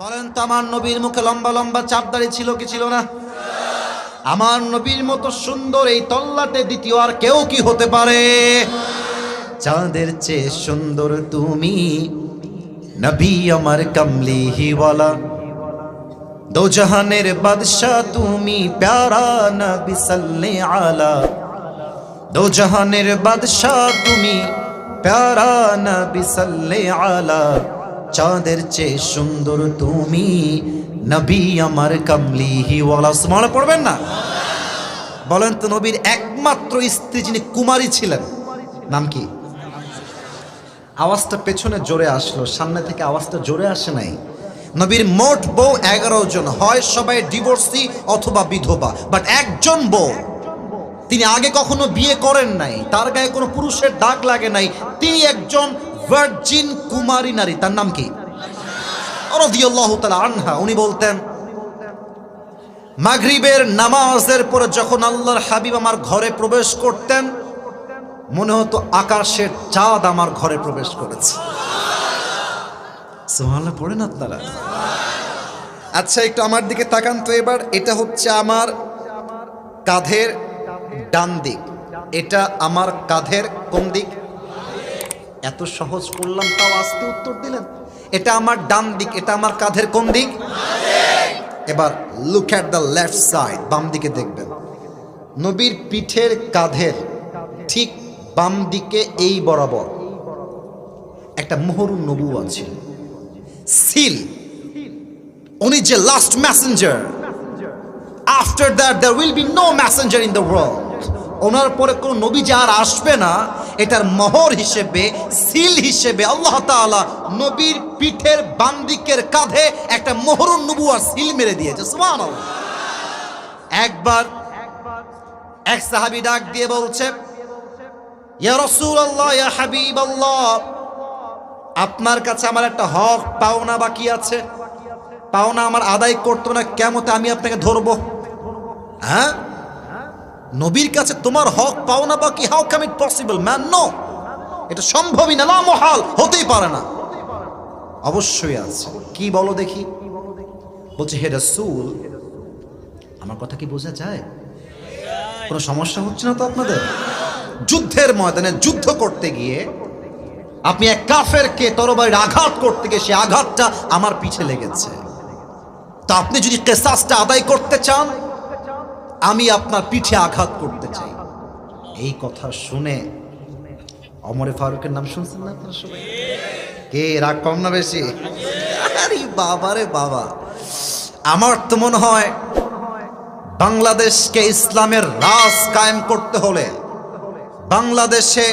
বলেন তো, আমার নবীর মুখে লম্বা লম্বা চাপ দাড়ি ছিল কি ছিল না? আমার নবীর মতো সুন্দর এই তল্লাটে দ্বিতীয় আর কেউ কি হতে পারে? চাঁদের চেয়ে সুন্দর তুমি নবী আমার কামলি হিওয়ালা দো জাহানের বাদশাহ তুমি প্যারা নবী সাল্লে আলা। দো জাহানের বাদশাহ তুমি প্যারা নবী সাল্লে আলা। চাঁদের চেয়ে সুন্দর তুমি। নবী আমার কামলি হিওয়ালা মনে পড়বেন না? বলেন তো নবীর একমাত্র স্ত্রী যিনি কুমারী ছিলেন, নাম কি? আওয়াজটা পেছনে জোরে আসলো, সামনে থেকে আওয়াজটা জোরে আসে নাই। নবীর মোট বউ এগারো জন, হয় সবাই ডিভোর্সি অথবা বিধবা। বাট একজন বউ, তিনি আগে কখনো বিয়ে করেন নাই। তার গায়ে কোনো পুরুষের দাগ লাগে নাই। তিনি একজন ভার্জিন কুমারী নারী, তার নাম কি? আনহা, উনি বলতেন, মাগরিবের নামাজের পরে যখন আল্লাহর হাবিব আমার ঘরে প্রবেশ করতেন, মনে হতো আকাশের চাঁদ আমার ঘরে প্রবেশ করেছে। পড়েন আপনারা। আচ্ছা একটু আমার দিকে তাকান তো এবার। এটা হচ্ছে আমার কাঁধের ডান দিক। এটা আমার কাঁধের কোন দিক? এত সহজ করলাম, তাও আস্তে উত্তর দিলেন। এটা আমার ডান দিক, এটা আমার কাঁধের কোন দিক? এবার look at the left side বাম দিকে দেখবেন। নবীর পিঠের কাঁধের ঠিক বাম দিকে এই বরাবর একটা মোহরুন নবু আছে সিল উনি যে last messenger after that there will be no messenger in the world ওনার পরে কোনো নবী যে আর আসবে না এটার মোহর হিসেবে, সিল হিসেবে আল্লাহ তাআলা নবীর পিঠের বাম দিকের কাঁধে একটা মোহরুন নবুয়ার সিল মেরে দিয়েছে। সুবহানাল্লাহ। একবার এক সাহাবি ডাক দিয়ে বলছে আপনার কাছে আমার একটা হক পাওনা বাকি আছে। পাওনা আমার আদায় করতো না, কেমতে আমি আপনাকে ধরবো? হ্যাঁ? নবীর কাছে তোমার হক পাও না বা কি? How come it possible man no এটা সম্ভবই না মহাল হতেই পারে না। অবশ্যই আছে। কি বলো দেখি? বলছে, হে রাসূল, আমার কথা কি বোঝা যায়? কোনো সমস্যা হচ্ছে না তো আপনাদের? যুদ্ধের ময়দানে যুদ্ধ করতে গিয়ে আপনি এক কাফেরকে তরবারির আঘাত করতে গিয়ে সে আঘাতটা আমার পিছে লেগেছে। তা আপনি যদি কেসাসটা আদায় করতে চান আমি আপনার পিঠে আঘাত করতে চাই। এই কথা শুনে অমরে ফারুকের নাম শুনছেন না আপনারা সবাই? কে, রাগ কম না বেশি? আরে বাবা রে বাবা। আমার তো মনে হয় বাংলাদেশকে ইসলামের রাজ কায়েম করতে হলে, বাংলাদেশে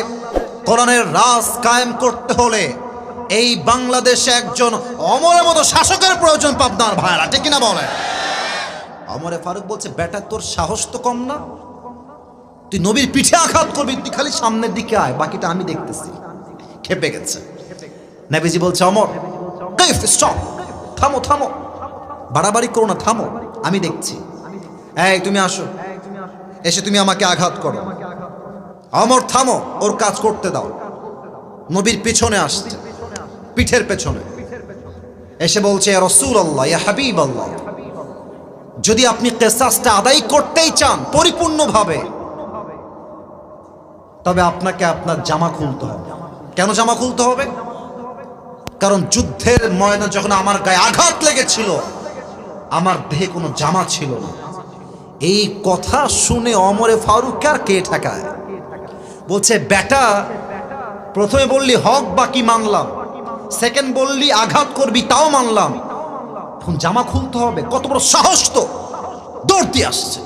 কোরআনের রাজ কায়েম করতে হলে এই বাংলাদেশে একজন অমরের মতো শাসকের প্রয়োজন পাবনার ভাইরা ঠিক কিনা বলে অমরে ফারুক বলছে, বেটা, তোর সাহস তো কম না। তুই নবীর পিঠে আঘাত করবি, তুই খালি সামনের দিকে আয়, বাকিটা আমি দেখতেছি। খেপে গেছে। নেবিজি বলছে, অমর থামো থামো। বাড়াবাড়ি করো না, থামো, আমি দেখছি। এই, তুমি আসো। এসে তুমি আমাকে আঘাত করো। অমর, থামো, ওর কাজ করতে দাও। নবীর পিছনে আসছে, পিঠের পেছনে। এসে বলছে রসুল আল্লাহ ইয়া হাবিব আল্লাহ যদি আপনি কেসাসটা আদায় করতেই চান, পরিপূর্ণভাবে, তবে আপনাকে আপনার জামা খুলতে হবে। কেন জামা খুলতে হবে? কারণ যুদ্ধের ময়না যখন আমার গায়ে আঘাত লেগেছিল, আমার দেহে কোনো জামা ছিল না। এই কথা শুনে অমরে ফারুক আর কে ঠেকায়? বলছে, বেটা, প্রথমে বললি হক, বাকি মানলাম। সেকেন্ড বললি আঘাত করবি, তাও মানলাম। এখন জামা খুলতে হবে, কত বড় সাহস তো। দৌড় দিয়ে আসছে।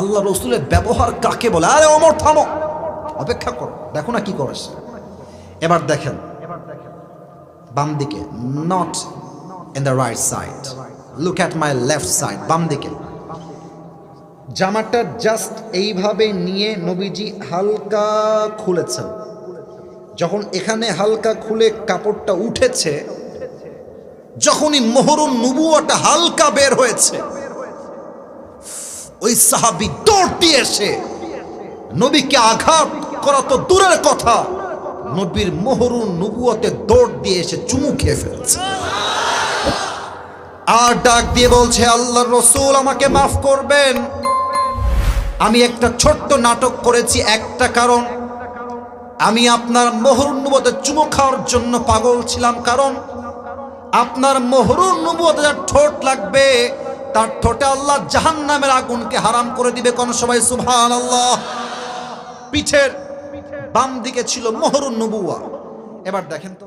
আল্লাহ রসুলের ব্যবহার কাকে বলে? আরে অমর থামো। অপেক্ষা করো, দেখো না কি করেছে। এবার দেখেন, বাম দিকে not in the right side look at my left side বাম দিকে। জামাটা জাস্ট এইভাবে নিয়ে নবীজি হালকা খুলেছেন। যখন এখানে হালকা খুলে কাপড়টা উঠেছে যখনই মোহরুন নুবুয়াটা হালকা বের হয়েছে, ওই সাহাবি দৌড় দিয়ে এসে নবীকে আঘাত করা তো দূরের কথা, নবীর মোহরুন নুবুয়তে দৌড় দিয়ে এসে চুমু খেয়ে ফেলছে। আর ডাক দিয়ে বলছে আল্লাহ রসুল আমাকে মাফ করবেন। আমি একটা ছোট্ট নাটক করেছি, একটা কারণ, আমি আপনার মোহর নবতে চুমো খাওয়ার জন্য পাগল ছিলাম। কারণ আপনার মহরুর নবুয়তে যার ঠোঁট লাগবে, তার ঠোঁটে আল্লাহ জাহান নামের আগুনকে হারাম করে দিবে কোন সবাই সুভান আল্লাহ পিঠের বাম দিকে ছিল মহরুন নবুয়া এবার দেখেন তো